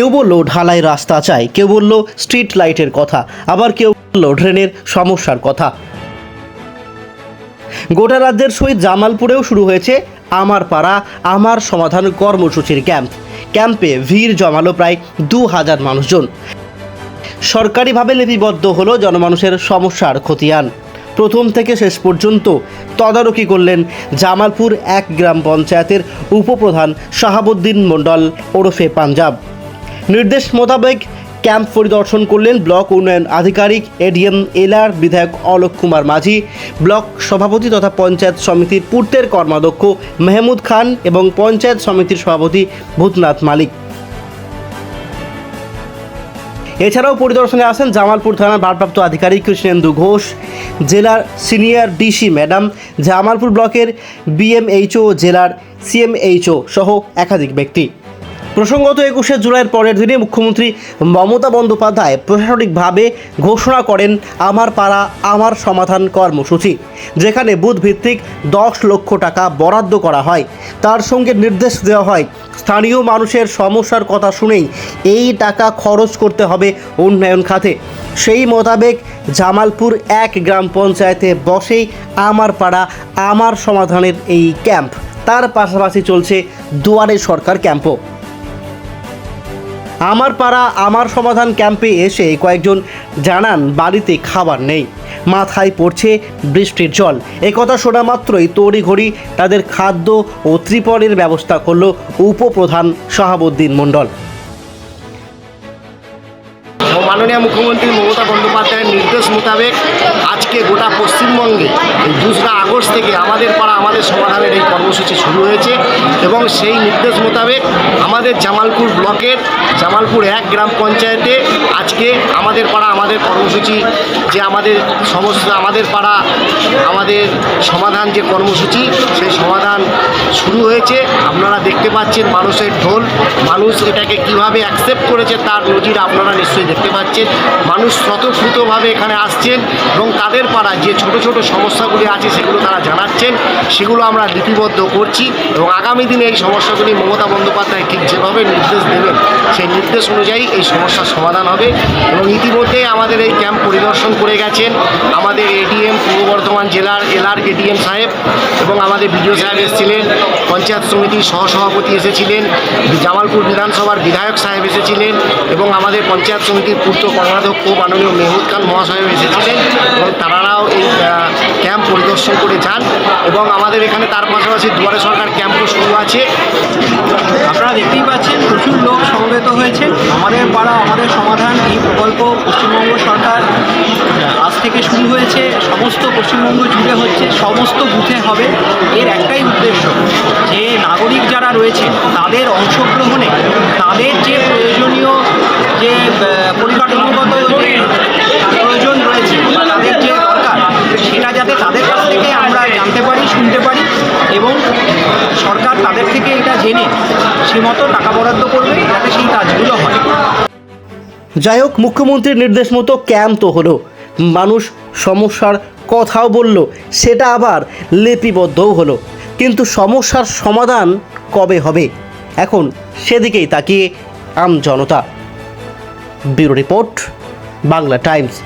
কেউ বলল, ঢালাই রাস্তা চাই। কেউ বলল, স্ট্রিট লাইটের কথা। আবার কেউ বলল ড্রেনের সমস্যার কথা। গোটা রাজ্যের সহিত জামালপুরেও শুরু হয়েছে আমার পাড়া আমার সমাধান কর্মসূচির ক্যাম্প। ক্যাম্পে ভিড় জমালো প্রায় দু হাজার মানুষজন। সরকারিভাবে লিপিবদ্ধ হলো জনমানুষের সমস্যার খতিয়ান। প্রথম থেকে শেষ পর্যন্ত তদারকি করলেন জামালপুর এক গ্রাম পঞ্চায়েতের উপপ্রধান শাহাবুদ্দিন মণ্ডল ওরফে পাঞ্জাব। নির্দেশ মোতাবেক ক্যাম্প পরিদর্শন করলেন ব্লক উন্নয়ন আধিকারিক এডিএম এলার বিধায়ক অলোক কুমার মাঝি, ব্লক সভাপতি তথা পঞ্চায়েত সমিতির পূর্তের কর্মাধ্যক্ষ মেহমুদ খান এবং পঞ্চায়েত সমিতির সভাপতি ভূতনাথ মালিক। এছাড়াও পরিদর্শনে আসেন জামালপুর থানার ভারপ্রাপ্ত আধিকারিক কৃষ্ণেন্দু ঘোষ, জেলার সিনিয়র ডিসি ম্যাডাম, জামালপুর ব্লকের বিএমএইচও, জেলার সিএমএইচও সহ একাধিক ব্যক্তি। প্রসঙ্গত একুশে জুলাইয়ের পরের দিনে মুখ্যমন্ত্রী মমতা বন্দ্যোপাধ্যায় প্রশাসনিকভাবে ঘোষণা করেন, আমার পাড়া, আমার সমাধান কর্মসূচি যেখানে বুথ ভিত্তিক দশ লক্ষ টাকা বরাদ্দ করা হয়। তার সঙ্গে নির্দেশ দেওয়া হয়, স্থানীয় মানুষের সমস্যার কথা শুনেই এই টাকা খরচ করতে হবে উন্নয়ন খাতে সেই মোতাবেক জামালপুর এক গ্রাম পঞ্চায়েতে বসেই আমার পাড়া, আমার সমাধানের এই ক্যাম্প। তার পাশাপাশি চলছে দুয়ারে সরকার ক্যাম্পও। আমার পাড়া, আমার সমাধান ক্যাম্পে এসে কয়েকজন জানান বাড়িতে খাবার নেই। মাথায় পড়ছে বৃষ্টির জল। একথা শোনা মাত্রই তড়িঘড়ি তাদের খাদ্য ও ত্রিপলের ব্যবস্থা করল উপপ্রধান শাহাবুদ্দিন মণ্ডল। মাননীয় মুখ্যমন্ত্রী মমতা বন্দ্যোপাধ্যায়ের নির্দেশ মোতাবেক আজকে গোটা পশ্চিমবঙ্গে দোসরা আগস্ট থেকে আমাদের পাড়া, আমাদের সমাধানের এই কর্মসূচি শুরু হয়েছে এবং সেই নির্দেশ মোতাবেক আমাদের জামালপুর ব্লকের জামালপুর এক গ্রাম পঞ্চায়েতে আজকে আমাদের পাড়া, আমাদের কর্মসূচি যে আমাদের সমস্ত, আমাদের পাড়া, আমাদের সমাধান যে কর্মসূচি, সেই সমাধান শুরু হয়েছে। আপনারা দেখতে পাচ্ছেন মানুষের ঢোল, মানুষ এটাকে কীভাবে অ্যাকসেপ্ট করেছে তার নজির আপনারা নিশ্চয়ই দেখতে পাচ্ছেন। মানুষ স্বতঃস্ফূর্তভাবে এখানে আসছেন এবং তাদের পাড়া যে ছোট ছোট সমস্যাগুলি আছে সেগুলো তারা জানাচ্ছেন, সেগুলো আমরা লিপিবদ্ধ করছি এবং আগামী দিনে এই সমস্যাগুলি মমতা বন্দ্যোপাধ্যায় ঠিক যেভাবে নির্দেশ দেবেন, সেই নির্দেশ অনুযায়ী এই সমস্যার সমাধান হবে এবং ইতিমধ্যেই আমাদের এই ক্যাম্প পরিদর্শন করে গেছেন আমাদের এডিএম পূর্ব বর্ধমান জেলার এলার এডিএম সাহেব এবং আমাদের বিডিও সাহেব এসেছিলেন, পঞ্চায়েত সমিতির সহসভাপতি এসেছিলেন, জামালপুর বিধানসভার বিধায়ক সাহেব এসেছিলেন এবং আমাদের পঞ্চায়েত সমিতির পূর্ত কর্মাধ্যক্ষ মাননীয় মেহমুদ খান মহাশয় এসেছিলেন এবং তারাও এই ক্যাম্প পরিদর্শন করে যান এবং আমাদের এখানে তার পাশাপাশি দুয়ারে সরকার ক্যাম্পও শুরু আছে। আপনারা দেখতেই পাচ্ছেন, প্রচুর লোক সমবেত হয়েছে। আমাদের পাড়া, আমাদের সমাধান, এই প্রকল্প পশ্চিমবঙ্গ সরকার আজ থেকে শুরু হয়েছে। সমস্ত পশ্চিমবঙ্গ জুড়ে হচ্ছে, সমস্ত বুথে হবে। এর একটাই উদ্দেশ্য, যে নাগরিক যারা রয়েছেন তাদের অংশগ্রহণে, তাদের যে প্রয়োজনীয় যে পরিকাঠামোগত প্রয়োজন রয়েছে তাদের যে দরকার, সেটা যাতে তাদের কাছ থেকে আমরা জানতে পারি, শুনতে পারি এবং তাদের থেকে এটা জেনে সে মতো টাকা বরাদ্দ করবে, যাতে সেই কাজগুলো হয়। যাই হোক, মুখ্যমন্ত্রীর নির্দেশ মতো ক্যাম্প তো হলো। মানুষ সমস্যার কথাও বলল, সেটা আবার লিপিবদ্ধও হলো। কিন্তু সমস্যার সমাধান কবে হবে? এখন সেদিকেই তাকিয়ে আম জনতা। Bureau report, Bangla Times.